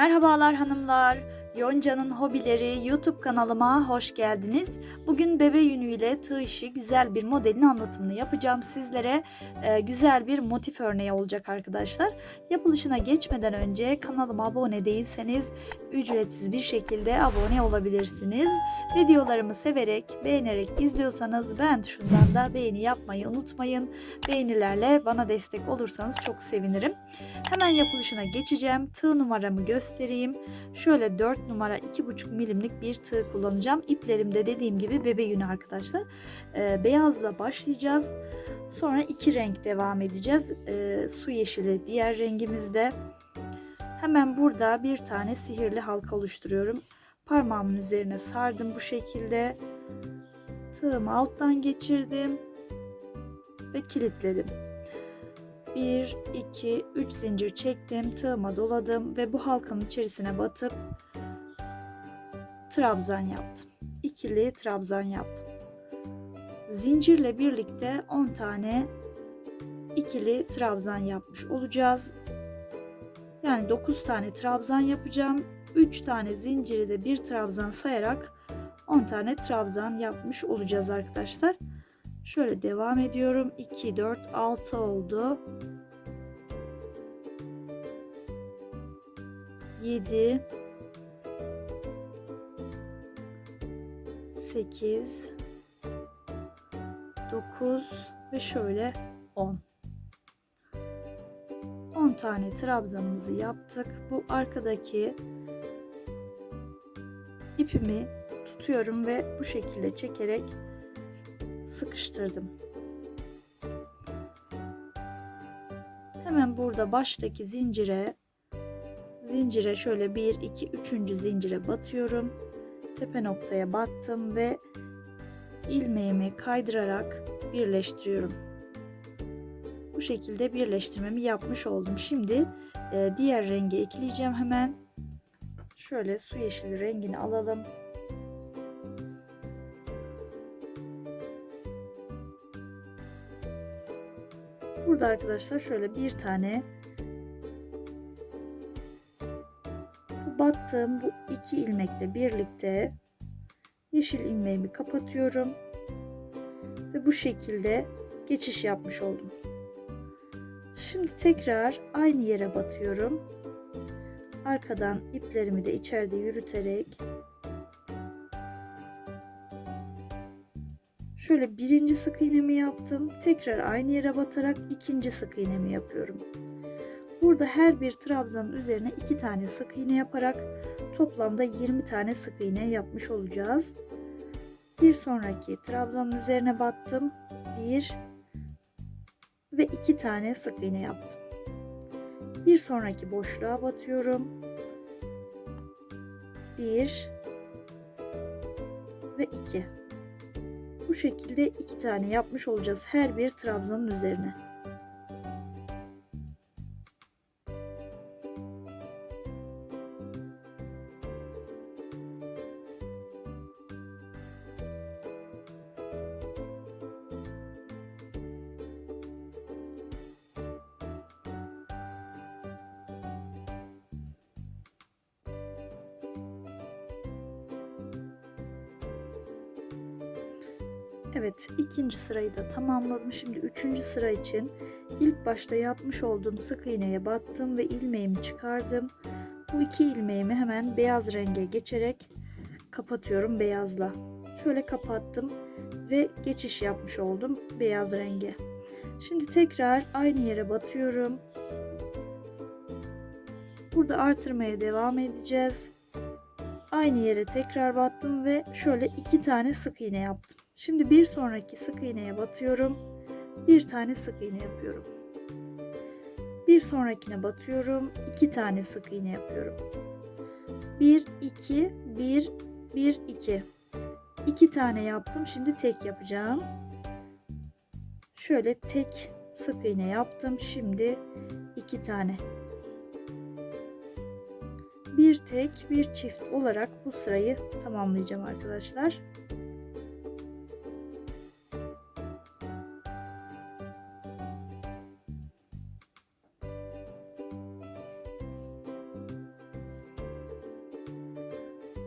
Merhabalar hanımlar. Yonca'nın hobileri YouTube kanalıma hoş geldiniz. Bugün bebe yünüyle tığ işi güzel bir modelin anlatımını yapacağım sizlere. Ee, güzel bir motif örneği olacak arkadaşlar. Yapılışına geçmeden önce kanalıma abone değilseniz ücretsiz bir şekilde abone olabilirsiniz. Videolarımı severek, beğenerek izliyorsanız beğen tuşundan da beğeni yapmayı unutmayın. Beğenilerle bana destek olursanız çok sevinirim. Hemen yapılışına geçeceğim. Tığ numaramı göstereyim. Şöyle 4 numara 2,5 milimlik bir tığ kullanacağım. İplerim de dediğim gibi bebe yünü arkadaşlar. Ee, beyazla başlayacağız. Sonra iki renk devam edeceğiz. Ee, su yeşili diğer rengimizde. Hemen burada bir tane sihirli halka oluşturuyorum. Parmağımın üzerine sardım bu şekilde. Tığımı alttan geçirdim ve kilitledim. 1, 2, 3 zincir çektim, tığıma doladım ve bu halkanın içerisine batıp trabzan yaptım. İkili trabzan yaptım. Zincirle birlikte 10 tane ikili trabzan yapmış olacağız. Yani 9 tane trabzan yapacağım. 3 tane zinciri de bir trabzan sayarak 10 tane trabzan yapmış olacağız arkadaşlar. Şöyle devam ediyorum. 2, 4, 6 oldu. 7 8 9 ve şöyle 10 10 tane trabzanımızı yaptık. Bu arkadaki ipimi tutuyorum ve bu şekilde çekerek sıkıştırdım. Hemen burada baştaki zincire zincire şöyle 1 2 3. zincire batıyorum. Tepe noktaya battım ve ilmeğimi kaydırarak birleştiriyorum. Bu şekilde birleştirmemi yapmış oldum. Şimdi e, diğer rengi ekleyeceğim hemen. Şöyle su yeşili rengini alalım. Burada arkadaşlar şöyle bir tane battığım bu iki ilmekle birlikte yeşil ilmeğimi kapatıyorum ve bu şekilde geçiş yapmış oldum. Şimdi tekrar aynı yere batıyorum. Arkadan iplerimi de içeride yürüterek Şöyle birinci sık iğnemi yaptım. Tekrar aynı yere batarak ikinci sık iğnemi yapıyorum. Burada her bir trabzanın üzerine iki tane sık iğne yaparak toplamda 20 tane sık iğne yapmış olacağız. Bir sonraki trabzanın üzerine battım. Bir ve iki tane sık iğne yaptım. Bir sonraki boşluğa batıyorum. Bir ve iki. Bu şekilde iki tane yapmış olacağız her bir trabzanın üzerine. Evet ikinci sırayı da tamamladım. Şimdi üçüncü sıra için ilk başta yapmış olduğum sık iğneye battım ve ilmeğimi çıkardım. Bu iki ilmeğimi hemen beyaz renge geçerek kapatıyorum beyazla. Şöyle kapattım ve geçiş yapmış oldum beyaz renge. Şimdi tekrar aynı yere batıyorum. Burada artırmaya devam edeceğiz. Aynı yere tekrar battım ve şöyle iki tane sık iğne yaptım. Şimdi bir sonraki sık iğneye batıyorum. Bir tane sık iğne yapıyorum. Bir sonrakine batıyorum. iki tane sık iğne yapıyorum. 1 2 1 1 2. 2 tane yaptım. Şimdi tek yapacağım. Şöyle tek sık iğne yaptım. Şimdi iki tane. Bir tek, bir çift olarak bu sırayı tamamlayacağım arkadaşlar.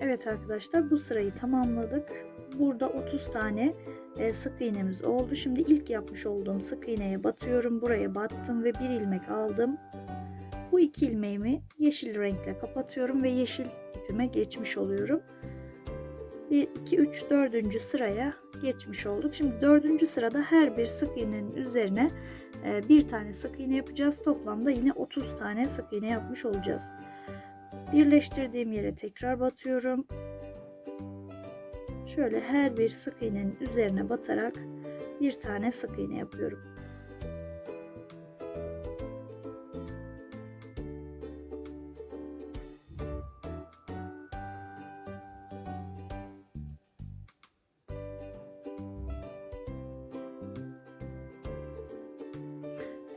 Evet arkadaşlar bu sırayı tamamladık. Burada 30 tane e, sık iğnemiz oldu. Şimdi ilk yapmış olduğum sık iğneye batıyorum. Buraya battım ve bir ilmek aldım. Bu iki ilmeğimi yeşil renkle kapatıyorum ve yeşil ipime geçmiş oluyorum. 1, 2, 3, 4. sıraya geçmiş olduk. Şimdi 4. sırada her bir sık iğnenin üzerine e, bir tane sık iğne yapacağız. Toplamda yine 30 tane sık iğne yapmış olacağız. Birleştirdiğim yere tekrar batıyorum. Şöyle her bir sık iğnenin üzerine batarak bir tane sık iğne yapıyorum.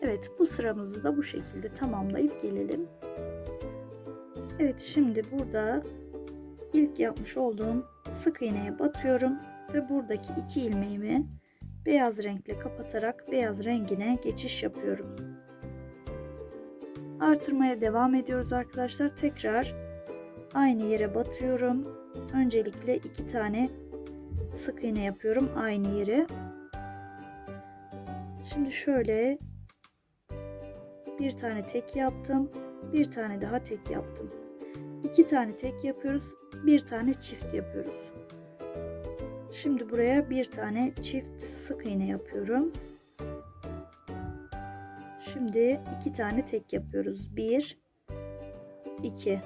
Evet bu sıramızı da bu şekilde tamamlayıp gelelim. Evet şimdi burada ilk yapmış olduğum sık iğneye batıyorum ve buradaki iki ilmeğimi beyaz renkle kapatarak beyaz rengine geçiş yapıyorum. Artırmaya devam ediyoruz arkadaşlar. Tekrar aynı yere batıyorum. Öncelikle iki tane sık iğne yapıyorum aynı yere. Şimdi şöyle bir tane tek yaptım. Bir tane daha tek yaptım. İki tane tek yapıyoruz. Bir tane çift yapıyoruz. Şimdi buraya bir tane çift sık iğne yapıyorum. Şimdi iki tane tek yapıyoruz. Bir, iki.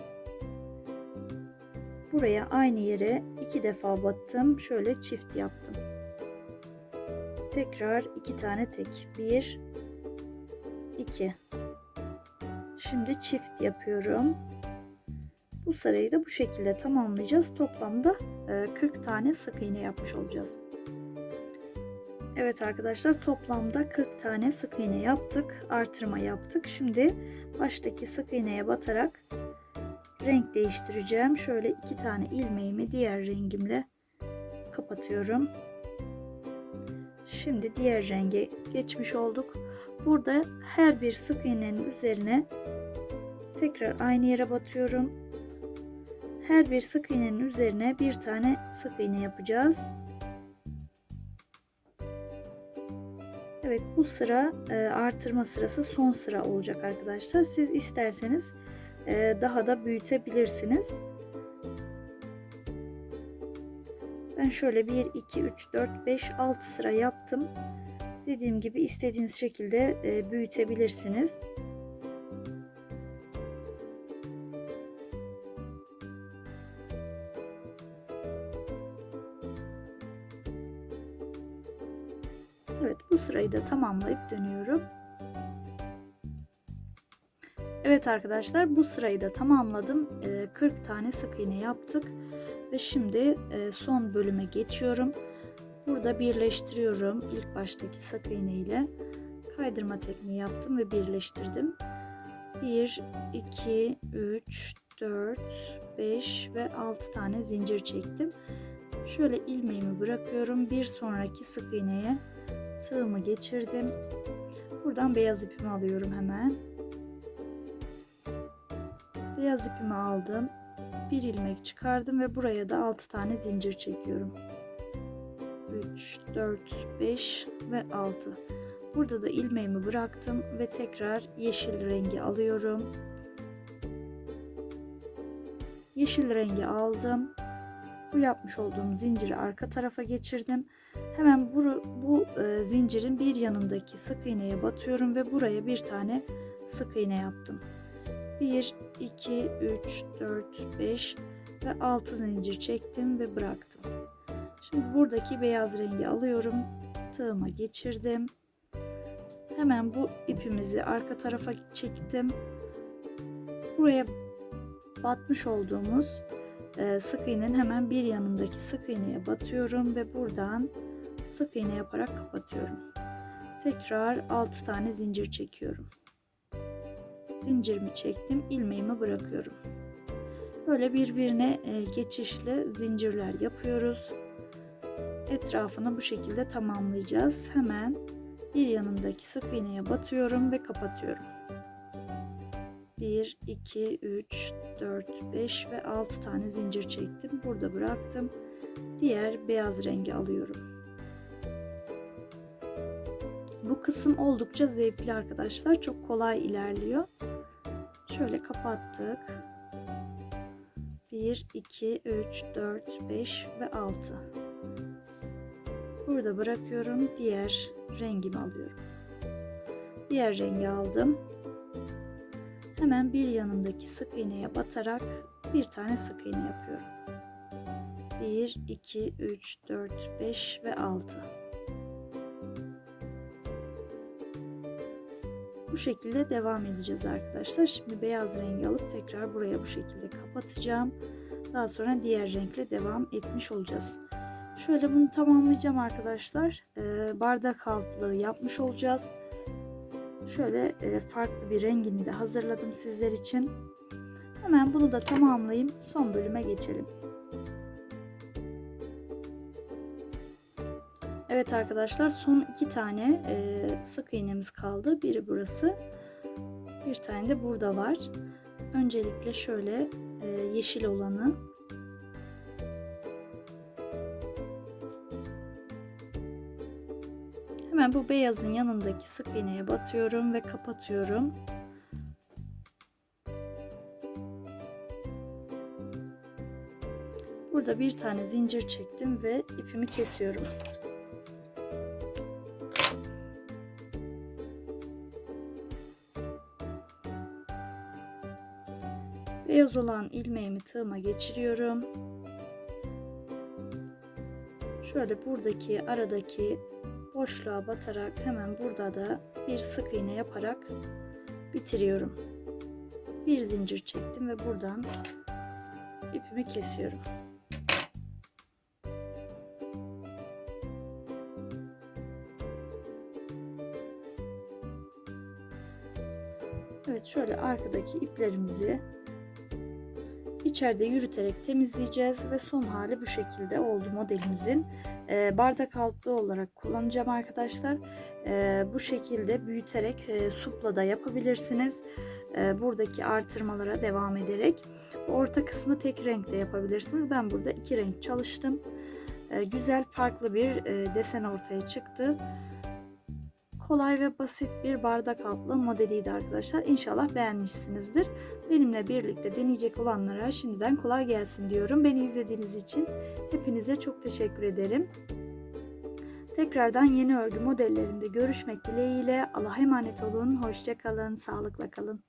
Buraya aynı yere iki defa battım. Şöyle çift yaptım. Tekrar iki tane tek. Bir, iki. Şimdi çift yapıyorum. Bu sırayı da bu şekilde tamamlayacağız. Toplamda 40 tane sık iğne yapmış olacağız. Evet arkadaşlar toplamda 40 tane sık iğne yaptık. Artırma yaptık. Şimdi baştaki sık iğneye batarak renk değiştireceğim. Şöyle iki tane ilmeğimi diğer rengimle kapatıyorum. Şimdi diğer renge geçmiş olduk. Burada her bir sık iğnenin üzerine tekrar aynı yere batıyorum. Her bir sık iğnenin üzerine bir tane sık iğne yapacağız. Evet bu sıra e, artırma sırası son sıra olacak arkadaşlar. Siz isterseniz e, daha da büyütebilirsiniz. Ben şöyle 1, 2, 3, 4, 5, 6 sıra yaptım. Dediğim gibi istediğiniz şekilde e, büyütebilirsiniz. Da tamamlayıp dönüyorum. Evet arkadaşlar bu sırayı da tamamladım. 40 tane sık iğne yaptık. Ve şimdi son bölüme geçiyorum. Burada birleştiriyorum. İlk baştaki sık iğne ile kaydırma tekniği yaptım ve birleştirdim. 1, 2, 3, 4, 5 ve 6 tane zincir çektim. Şöyle ilmeğimi bırakıyorum. Bir sonraki sık iğneye tığımı geçirdim. Buradan beyaz ipimi alıyorum hemen. Beyaz ipimi aldım. Bir ilmek çıkardım ve buraya da 6 tane zincir çekiyorum. 3, 4, 5 ve 6. Burada da ilmeğimi bıraktım ve tekrar yeşil rengi alıyorum. Yeşil rengi aldım. Bu yapmış olduğum zinciri arka tarafa geçirdim. Hemen bu, bu e, zincirin bir yanındaki sık iğneye batıyorum ve buraya bir tane sık iğne yaptım. 1, 2, 3, 4, 5 ve 6 zincir çektim ve bıraktım. Şimdi buradaki beyaz rengi alıyorum. Tığıma geçirdim. Hemen bu ipimizi arka tarafa çektim. Buraya batmış olduğumuz sık iğnenin hemen bir yanındaki sık iğneye batıyorum ve buradan sık iğne yaparak kapatıyorum. Tekrar 6 tane zincir çekiyorum. Zincirimi çektim, ilmeğimi bırakıyorum. Böyle birbirine e, geçişli zincirler yapıyoruz etrafını bu şekilde tamamlayacağız. Hemen bir yanındaki sık iğneye batıyorum ve kapatıyorum. 1, 2, 3, 4, 5 ve 6 tane zincir çektim. Burada bıraktım. Diğer beyaz rengi alıyorum. Bu kısım oldukça zevkli arkadaşlar. Çok kolay ilerliyor. Şöyle kapattık. 1, 2, 3, 4, 5 ve 6. Burada bırakıyorum. Diğer rengimi alıyorum. Diğer rengi aldım. Hemen bir yanındaki sık iğneye batarak bir tane sık iğne yapıyorum. 1, 2, 3, 4, 5 ve 6. Bu şekilde devam edeceğiz arkadaşlar. Şimdi beyaz rengi alıp tekrar buraya bu şekilde kapatacağım. Daha sonra diğer renkle devam etmiş olacağız. Şöyle bunu tamamlayacağım arkadaşlar. Ee, bardak altlığı yapmış olacağız. Şöyle e, farklı bir rengini de hazırladım sizler için. Hemen bunu da tamamlayayım. Son bölüme geçelim. Evet arkadaşlar son iki tane e, sık iğnemiz kaldı. Biri burası. Bir tane de burada var. Öncelikle şöyle e, yeşil olanı Hemen bu beyazın yanındaki sık iğneye batıyorum ve kapatıyorum. Burada bir tane zincir çektim ve ipimi kesiyorum. Beyaz olan ilmeğimi tığıma geçiriyorum. Şöyle buradaki aradaki boşluğa batarak hemen burada da bir sık iğne yaparak bitiriyorum. Bir zincir çektim ve buradan ipimi kesiyorum. Evet şöyle arkadaki iplerimizi içeride yürüterek temizleyeceğiz ve son hali bu şekilde oldu modelimizin. Ee, bardak altlığı olarak kullanacağım arkadaşlar. Ee, bu şekilde büyüterek e, supla da yapabilirsiniz. Ee, buradaki artırmalara devam ederek. Orta kısmı tek renkte yapabilirsiniz. Ben burada iki renk çalıştım. güzel farklı bir e, desen ortaya çıktı kolay ve basit bir bardak altlı modeliydi arkadaşlar. İnşallah beğenmişsinizdir. Benimle birlikte deneyecek olanlara şimdiden kolay gelsin diyorum. Beni izlediğiniz için hepinize çok teşekkür ederim. Tekrardan yeni örgü modellerinde görüşmek dileğiyle. Allah'a emanet olun. Hoşçakalın. Sağlıkla kalın.